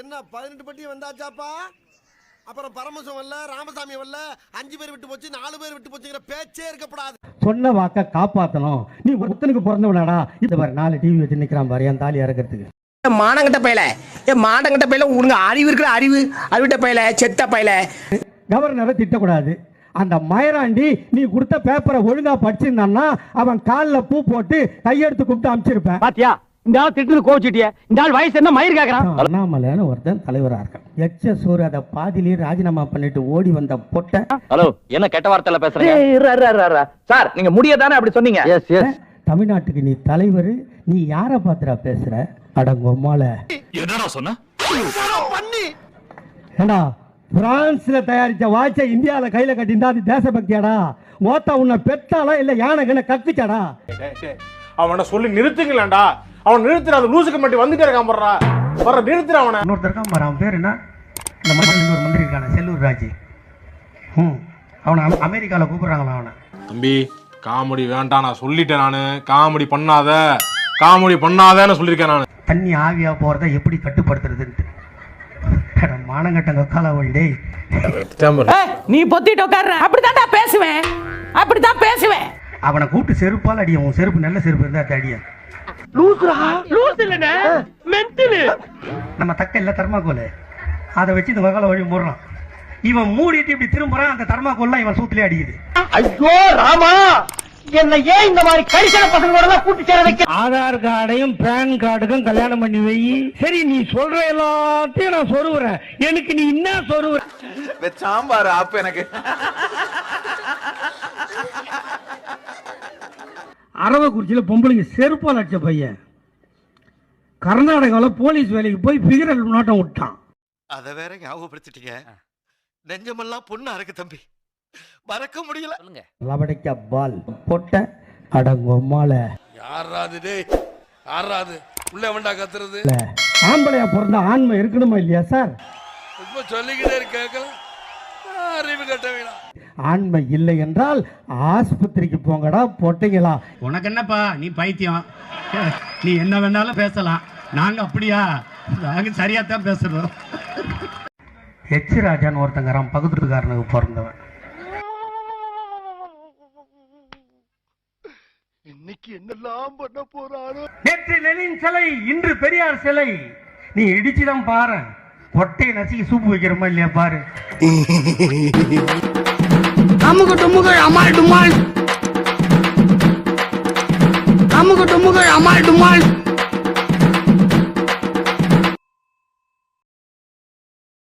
என்ன பதினெட்டு பட்டி வந்தாச்சாப்பா? அப்புறம் பரமசம் வரல ராமசாமி வரல அஞ்சு பேர் விட்டு போச்சு நாலு பேர் விட்டு போச்சுங்கிற பேச்சே இருக்கப்படாது சொன்ன வாக்க காப்பாத்தணும். நீ ஒருத்தனுக்கு பிறந்தவனாடா. இது பாரு நாலு டிவி வச்சு நிக்கிறான் பாரு என் தாலி இறக்கிறதுக்கு. மானங்கட்ட பையல ஏ மானங்கட்ட பையல உனக்கு அறிவு இருக்கிற அறிவு அறிவிட்ட பையல செத்த பையல. கவர்னரை திட்டக்கூடாது. அந்த மயராண்டி நீ கொடுத்த பேப்பரை ஒழுங்கா படிச்சிருந்தான்னா அவன் காலில் பூ போட்டு கையெடுத்து கூப்பிட்டு அனுப்பிச்சிருப்பேன் பாத்தியா? இந்த ஆள் திட்டு கோச்சிட்டிய இந்த ஆள் வயசு என்ன மயிர் கேக்குறான்? அண்ணாமலையான ஒருத்தன் தலைவரா இருக்கான். எச்ச சோறு அதை பாதியிலேயே ராஜினாமா பண்ணிட்டு ஓடி வந்த பொட்டை. ஹலோ என்ன கெட்ட வார்த்தையில பேசுறீங்க? சார் நீங்க முடியதானே அப்படி சொன்னீங்க? எஸ் எஸ் தமிழ்நாட்டுக்கு நீ தலைவர் நீ யாரை பார்த்துடா பேசுற? அடங்கொம்மால என்னடா சொன்ன? ஏண்டா பிரான்ஸ்ல தயாரிச்ச வாட்சை இந்தியால கையில கட்டியிருந்தா அது தேசபக்தியாடா? மோத்தா உன்னை பெத்தாளா இல்ல யானை கண்ண கக்குச்சாடா? அவனை சொல்லி நிறுத்துங்களேன்டா. அவன் நிறுத்துற அந்த லூசுக்கு மட்டும் வந்துட்டே இருக்கான் போடுறா. வர நிறுத்துற அவனை. இன்னொருத்தர் இருக்கான் பாரு அவன் பேர் என்ன? இந்த மந்திரி இன்னொரு மந்திரி இருக்கான செல்லூர் ராஜி. ம் அவனை அமெ- அமெரிக்கால கூப்பிடுறாங்களா அவனை? தம்பி காமெடி வேண்டாம் நான் சொல்லிட்டேன் நானு. காமெடி பண்ணாத. காமெடி பண்ணாதேன்னு சொல்லியிருக்கேன் நான். தண்ணி ஆவியா போறத எப்படி கட்டுப்படுத்துறதுன்ட்டு. அட, மானங்கட்டங்க கால டேய். நீ பொத்திட்டு உட்கார்ற. அப்படித்தான்டா பேசுவேன். அப்படித்தான் பேசுவேன். அவனை கூப்பிட்டு செருப்பால் அடியும் உன் செருப்பு நல்ல செருப்பு இருந்தா அடிய நம்ம தக்க இல்ல தர்மாக்கோல் அதை வச்சு இந்த மகள வழி மூடுறான். இவன் மூடிட்டு இப்படி திரும்புறான் அந்த தர்மாக்கோல்லாம் இவன் சூத்திலே அடிக்குது. ஐயோ ராமா! என்ன ஏன் இந்த மாதிரி கரிசன பசங்களோட கூட்டி சேர வைக்க ஆதார் கார்டையும் பேன் கார்டுக்கும் கல்யாணம் பண்ணி வை. சரி நீ சொல்ற எல்லாத்தையும் நான் சொருவுறேன். எனக்கு நீ என்ன சொருவுற? சாம்பார் ஆப் எனக்கு. அரவக்குறிச்சியில பொம்பளைங்க செருப்பால் அடிச்ச பையன். கர்நாடகாவில் போலீஸ் வேலைக்கு போய் பிகரல் நோட்டம் விட்டான். அதை வேற ஞாபகப்படுத்திட்டீங்க. நெஞ்சமெல்லாம் பொண்ணா இருக்கு தம்பி. மறக்க முடியல. லபடைக்க பால் பொட்ட அடங்கொம்மால யாராது டேய் யாராது உள்ள வேண்டா கத்துறது? ஆம்பளையா பிறந்தா ஆண்மை இருக்கணுமா இல்லையா சார்? இப்ப சொல்லிக்கிட்டே இருக்க கேட்கல. அறிவு ஆண்மை இல்லை என்றால் ஆஸ்பத்திரிக்கு போங்கடா பொட்டைங்களா? உனக்கு என்னப்பா நீ பைத்தியம். நீ என்ன வேணாலும் பேசலாம். நாங்க அப்படியா? நாங்க சரியா தான் பேசுறோம். எச் ராஜான்னு ஒருத்தங்கிறான் பகுத்துக்காரனுக்கு பிறந்தவன். இன்னைக்கு என்னெல்லாம் பண்ண போறாரோ நேற்று லெனின் சிலை இன்று பெரியார் சிலை. நீ இடிச்சுதான் பாரு. கொட்டையை நசுக்கி சூப்பு வைக்கிறோமா இல்லையா பாரு. அமுக டுமுக அமால் டுமால். அமுக டுமுக அமால் டுமால்.